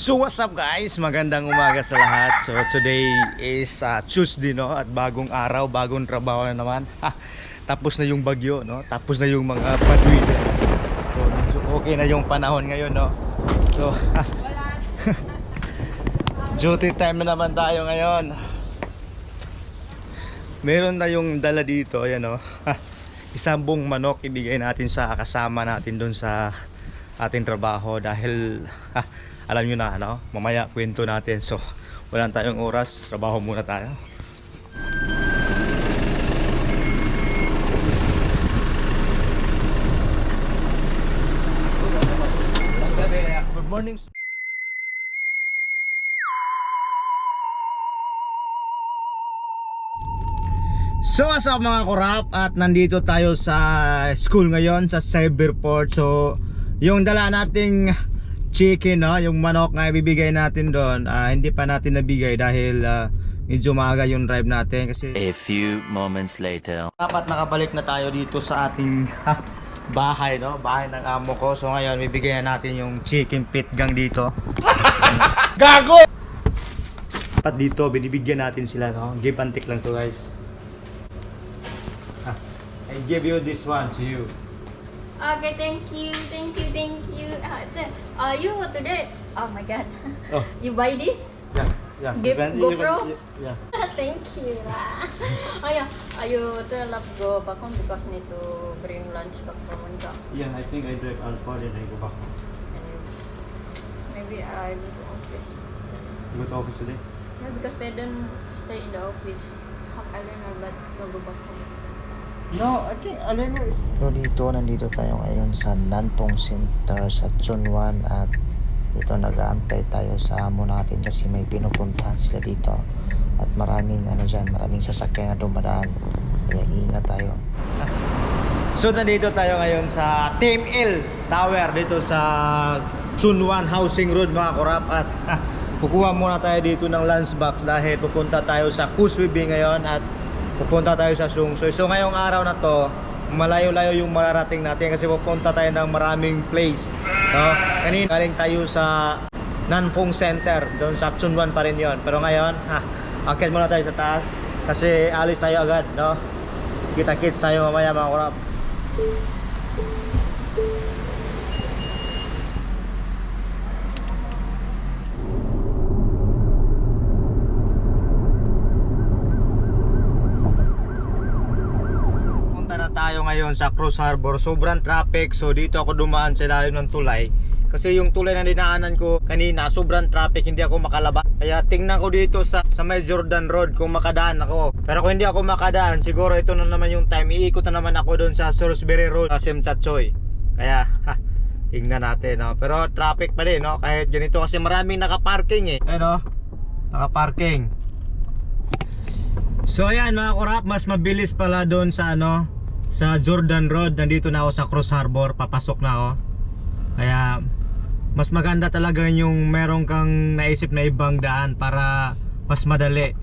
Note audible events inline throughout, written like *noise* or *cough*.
So what's up guys? Magandang umaga sa lahat. So today is uh, Tuesday no at bagong araw, bagong trabaho na naman. Ha, tapos na yung bagyo no, tapos na yung mga padwide. So okay na yung panahon ngayon no. So *laughs* duty time na naman tayo ngayon. Meron na yung dala dito, ayan no. Isang buong manok ibigay natin sa kasama natin doon sa ating trabaho dahil ha, alam nyo na ano, mamaya kwento natin. So wala tayong oras, trabaho muna tayo. Good morning So what's up mga kurap? At nandito tayo sa school ngayon sa Cyberport. So yung dala nating chicken no, yung manok na ibibigay natin doon ah, hindi pa natin nabigay dahil ah, medyo maaga yung drive natin kasi A few moments later. dapat nakabalik na tayo dito sa ating ha, bahay no, bahay ng amo ko. So ngayon bibigyan na natin yung chicken pit gang dito. *laughs* Gago! Dapat dito binibigyan natin sila no. Give and take lang to guys. Ah, I give you this one to you. Okay, thank you, thank you, thank you. Uh, uh, you what today? Oh my god. Oh, *laughs* you buy this? yeah. Yeah. Give can- GoPro? Yeah. *laughs* thank you. *laughs* oh yeah, uh, you to love go back home because need to bring lunch back from Monica. Yeah, I think I drive Alpha then I go back. And maybe I go to office. You go to office today? Yeah, because don't stay in the office. Half island but no go back home. No, I think Aleno is... So dito, nandito tayo ngayon sa Nanpong Center sa Chunwan at dito nag-aantay tayo sa amo natin kasi may pinupuntahan sila dito. At maraming ano dyan, maraming sasakyan na dumadaan. Kaya ingat tayo. So nandito tayo ngayon sa Team L Tower dito sa Chunwan Housing Road mga korap at ha, *laughs* kukuha muna tayo dito ng lunch box dahil pupunta tayo sa Kuswibi ngayon. At pupunta tayo sa Sungsoy. So ngayong araw na to malayo-layo yung mararating natin kasi pupunta tayo ng maraming place. No? Kanina galing tayo sa Nanfong Center doon sa Chunwan pa rin yon. Pero ngayon, ha, akit muna tayo sa taas kasi alis tayo agad, no? Kita-kits tayo mamaya mga korap. Punta na tayo ngayon sa Cruz Harbor. Sobrang traffic. So dito ako dumaan sa ilalim ng tulay. Kasi yung tulay na dinaanan ko kanina, sobrang traffic, hindi ako makalaba. Kaya tingnan ko dito sa, sa may Jordan Road kung makadaan ako. Pero kung hindi ako makadaan, siguro ito na naman yung time. Iikot na naman ako doon sa Salisbury Road, sa Simchatchoy. Kaya, ha, tingnan natin. No? Pero traffic pa din, no? kahit ganito kasi maraming nakaparking eh. Ano? Nakaparking. So ayan mga kurap, mas mabilis pala doon sa ano, sa Jordan Road. Nandito na ako sa Cross Harbor, papasok na ako. Kaya mas maganda talaga yung meron kang naisip na ibang daan para mas madali.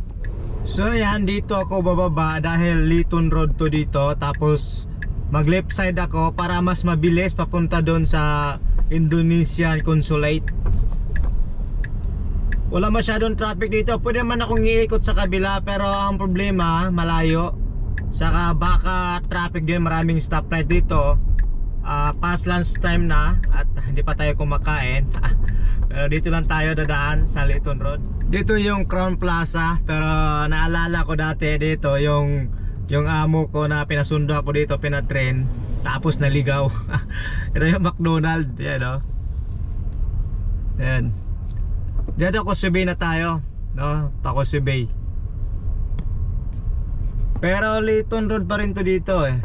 So ayan, dito ako bababa dahil Liton Road to dito. Tapos mag left side ako para mas mabilis papunta doon sa Indonesian Consulate. Wala masyadong traffic dito. Pwede man akong iikot sa kabila pero ang problema, malayo. Saka baka traffic din, maraming stoplight dito. Ah, past lunch time na at *laughs* hindi pa tayo kumakain. *laughs* pero dito lang tayo dadaan sa Liton Road. Dito yung Crown Plaza pero naalala ko dati dito yung yung amo ko na pinasundo ako dito pinatrain tapos naligaw. *laughs* Ito yung McDonald, yan oh. Yan. Dito Kusubay na tayo, no? Pa Kusubay. Pero Liton Road pa rin to dito eh.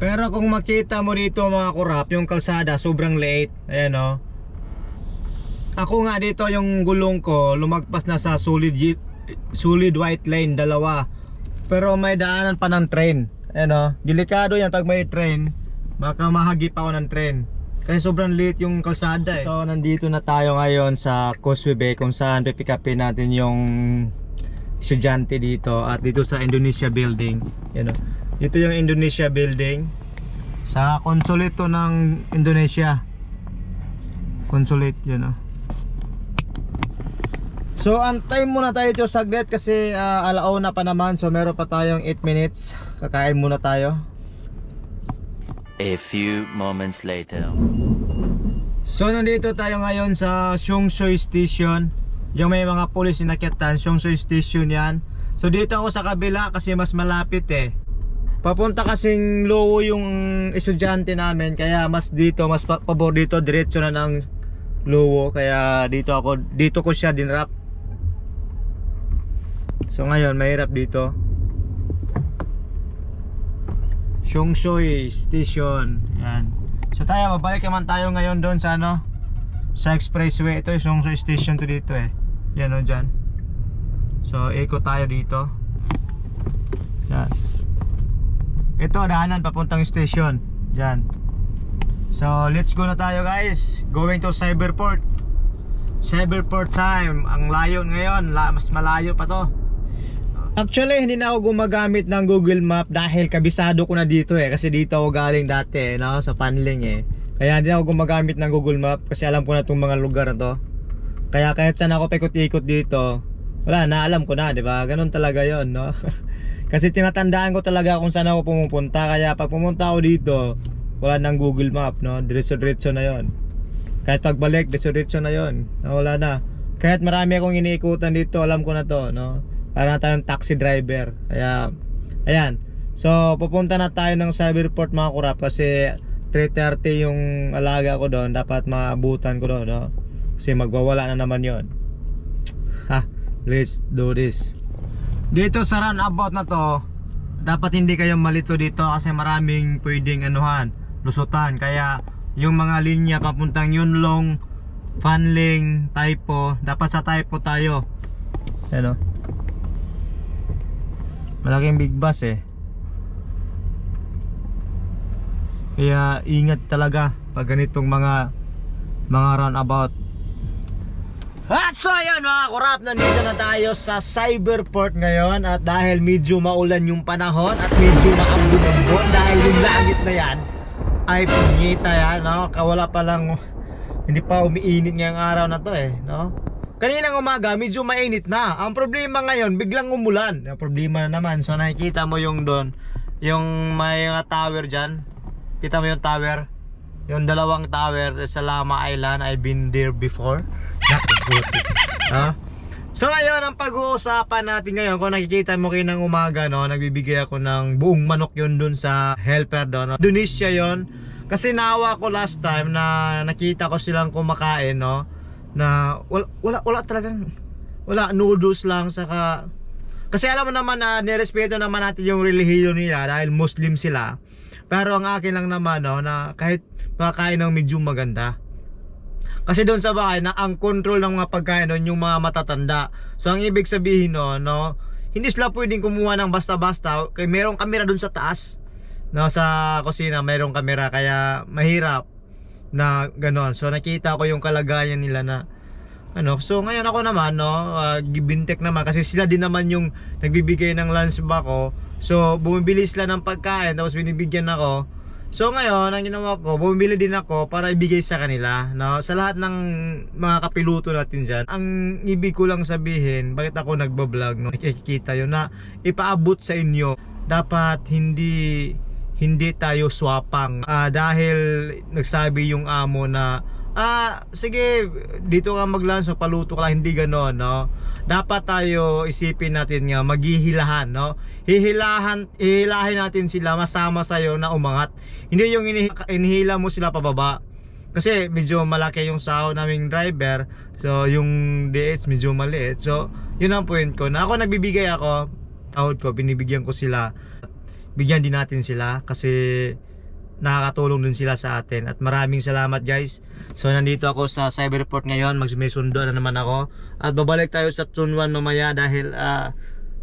Pero kung makita mo dito mga kurap, yung kalsada sobrang late. Ayan no. Ako nga dito yung gulong ko lumagpas na sa solid solid white lane dalawa. Pero may daanan pa ng train. Ayan no. Delikado yan pag may train. Baka mahagip ako ng train. Kasi sobrang late yung kalsada eh. So nandito na tayo ngayon sa Causeway Bay kung saan pipick upin natin yung estudyante dito at dito sa Indonesia building. Yan o. Dito yung Indonesia building sa konsulito ng Indonesia. Consulate yun oh. So antay muna tayo dito saglit kasi uh, alauna pa naman so meron pa tayong 8 minutes. Kakain muna tayo. A few moments later. So nandito tayo ngayon sa Seongsoy Station. Yung may mga pulis na nakyatan, Seongsoy Station yan. So dito ako sa kabila kasi mas malapit eh. Papunta kasing lowo yung estudyante namin kaya mas dito, mas pa- pabor dito, diretso na ng lowo kaya dito ako, dito ko siya dinrap. So ngayon, mahirap dito. Seongsoy Station. Yan. So tayo, babalik naman tayo ngayon doon sa ano? Sa expressway. Ito yung Seongsoy Station to dito eh. Yan o dyan. So, ikot tayo dito. Yan. Ito, daanan papuntang station. Yan. So, let's go na tayo guys. Going to Cyberport. Cyberport time. Ang layo ngayon. Mas malayo pa to. Actually, hindi na ako gumagamit ng Google Map dahil kabisado ko na dito eh. Kasi dito ako galing dati eh, no? sa Panling eh. Kaya hindi na ako gumagamit ng Google Map kasi alam ko na itong mga lugar na to. Kaya kahit saan ako paikot-ikot dito, wala na, alam ko na, di ba? Ganun talaga yon no? *laughs* kasi tinatandaan ko talaga kung saan ako pumupunta. Kaya pag pumunta ako dito, wala nang Google Map, no? Diretso-diretso na yon Kahit pagbalik, diretso-diretso na yon Wala na. Kahit marami akong iniikutan dito, alam ko na to, no? Para na tayong taxi driver. Kaya, ayan. So, pupunta na tayo ng Cyberport mga kurap kasi 3.30 yung alaga ko doon. Dapat maabutan ko doon, no? Kasi magwawala na naman yon Ha, let's do this. Dito sa runabout na to, dapat hindi kayo malito dito kasi maraming pwedeng anuhan, lusutan. Kaya yung mga linya papuntang Yunlong, Fanling, Taipo, dapat sa Taipo tayo. Ano? Malaking big bus eh. Kaya ingat talaga pag ganitong mga mga roundabout. At so ayun mga kurap, nandito na tayo sa Cyberport ngayon at dahil medyo maulan yung panahon at medyo maambon-ambon dahil yung langit na yan ay punyita yan, no? Kawala pa lang, hindi pa umiinit ngayong araw na to eh, no? Kaninang umaga, medyo mainit na. Ang problema ngayon, biglang umulan. Ang problema na naman, so nakikita mo yung doon, yung may mga tower dyan. Kita mo yung tower? Yung dalawang tower sa Lama Island, I've been there before. *laughs* Ha? So ngayon, ang pag-uusapan natin ngayon, kung nakikita mo kayo ng umaga, no, nagbibigay ako ng buong manok yun dun sa helper doon. No? Indonesia yon Kasi nawa ko last time na nakita ko silang kumakain, no, na wala, wala, wala talagang, wala, noodles lang, saka, kasi alam mo naman na nirespeto naman natin yung relihiyon nila dahil Muslim sila. Pero ang akin lang naman, no, na kahit makakain ng medyo maganda, kasi doon sa bahay na ang control ng mga pagkain doon yung mga matatanda. So ang ibig sabihin no, no, hindi sila pwedeng kumuha ng basta-basta. Kaya merong kamera doon sa taas. No, sa kusina merong kamera kaya mahirap na ganon. So nakita ko yung kalagayan nila na ano, so ngayon ako naman no, uh, gibintek naman kasi sila din naman yung nagbibigay ng lunch ba ko. So bumibili sila ng pagkain tapos binibigyan ako. So ngayon, ang ginawa ko, bumili din ako para ibigay sa kanila, no? Sa lahat ng mga kapiluto natin diyan. Ang ibig ko lang sabihin, bakit ako nagba-vlog, no? Nakikita 'yon na ipaabot sa inyo. Dapat hindi hindi tayo swapang Ah, dahil nagsabi yung amo na ah sige dito ka mag-lunch so paluto ka lang hindi gano'n no? Dapat tayo isipin natin nga maghihilahan no? Hihilahan hihilahin natin sila masama sa na umangat. Hindi yung ini- inihila mo sila pababa. Kasi medyo malaki yung sahod naming driver so yung DH medyo maliit. So yun ang point ko na ako nagbibigay ako sahod ko binibigyan ko sila. Bigyan din natin sila kasi nakakatulong din sila sa atin. At maraming salamat guys. So nandito ako sa Cyberport ngayon. Mag may sundo na naman ako. At babalik tayo sa Chunwan mamaya dahil ah,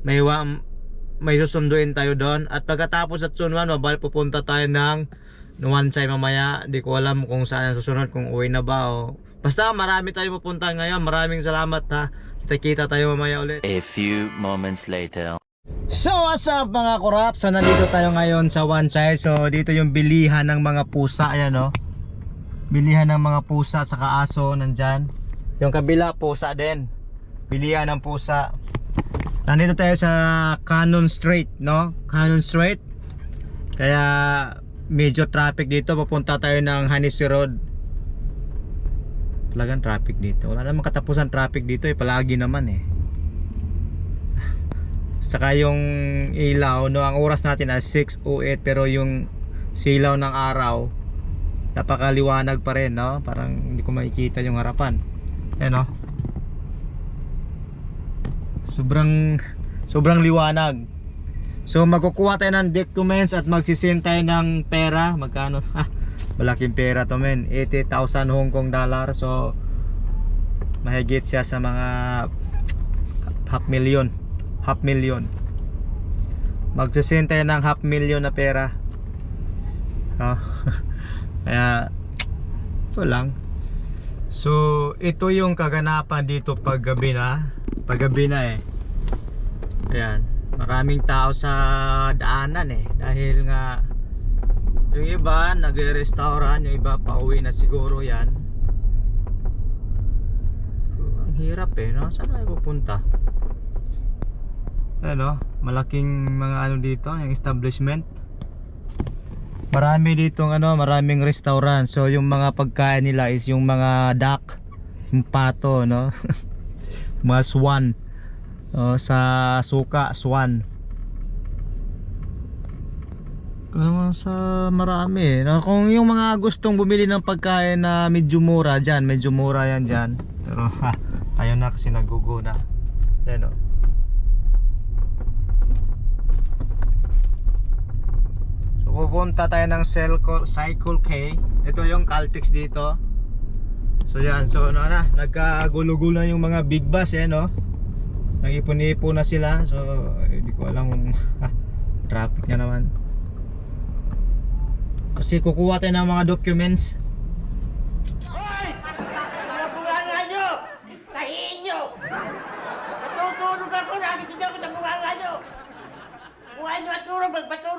may may susunduin tayo doon. At pagkatapos sa Chunwan babalik pupunta tayo ng Nuwansay mamaya. Di ko alam kung saan susunod kung uwi na ba o. Basta marami tayo pupunta ngayon. Maraming salamat ha. Kita kita tayo mamaya ulit. A few moments later. So what's up mga kurap? So nandito tayo ngayon sa one side So dito yung bilihan ng mga pusa Ayan no bilihan ng mga pusa sa aso nandyan. Yung kabila pusa din. Bilihan ng pusa. Nandito tayo sa Cannon Street, no? Cannon Street. Kaya medyo traffic dito. Papunta tayo ng Hanesi Road. Talagang traffic dito. Wala namang katapusan traffic dito eh. Palagi naman eh. Saka yung ilaw, no, ang oras natin ay 6.08 pero yung silaw ng araw napakaliwanag pa rin, no? Parang hindi ko makikita yung harapan. Ayan, no? Sobrang sobrang liwanag. So magkukuha tayo ng documents at magsisend tayo ng pera. Magkano? *laughs* Ha, malaking pera to men. 80,000 Hong Kong dollar. So mahigit siya sa mga half million. Half million. Magsisend tayo ng half million na pera. Oh. *laughs* Kaya ito lang. So ito yung kaganapan dito pag gabi na. Pag gabi na eh. Ayan. Maraming tao sa daanan eh. Dahil nga yung iba nagre-restaurant, yung iba pauwi na siguro yan. Ang hirap eh, no? Saan tayo pupunta? Ano, malaking mga ano dito, yung establishment. Marami dito ano, maraming restaurant. So yung mga pagkain nila is yung mga duck, yung pato, no? *laughs* mga swan. Oh, sa suka, swan. Kaya sa marami. No? Kung yung mga gustong bumili ng pagkain na medyo mura dyan, medyo mura yan dyan. Pero ha, tayo na kasi nagugo na. Yan o. So pupunta tayo ng Cycle, K. Ito yung Caltex dito. So yan, so ano na, nagkagulo-gulo na yung mga big bus eh no. Nag-ipon-ipon na sila. So hindi ko alam *laughs* traffic na naman. Kasi kukuha tayo ng mga documents. Mga bunganga nyo! Tahiin nyo! Natutulog ako, nagising ako sa bunganga nyo! Buhay nyo at tulog, magbato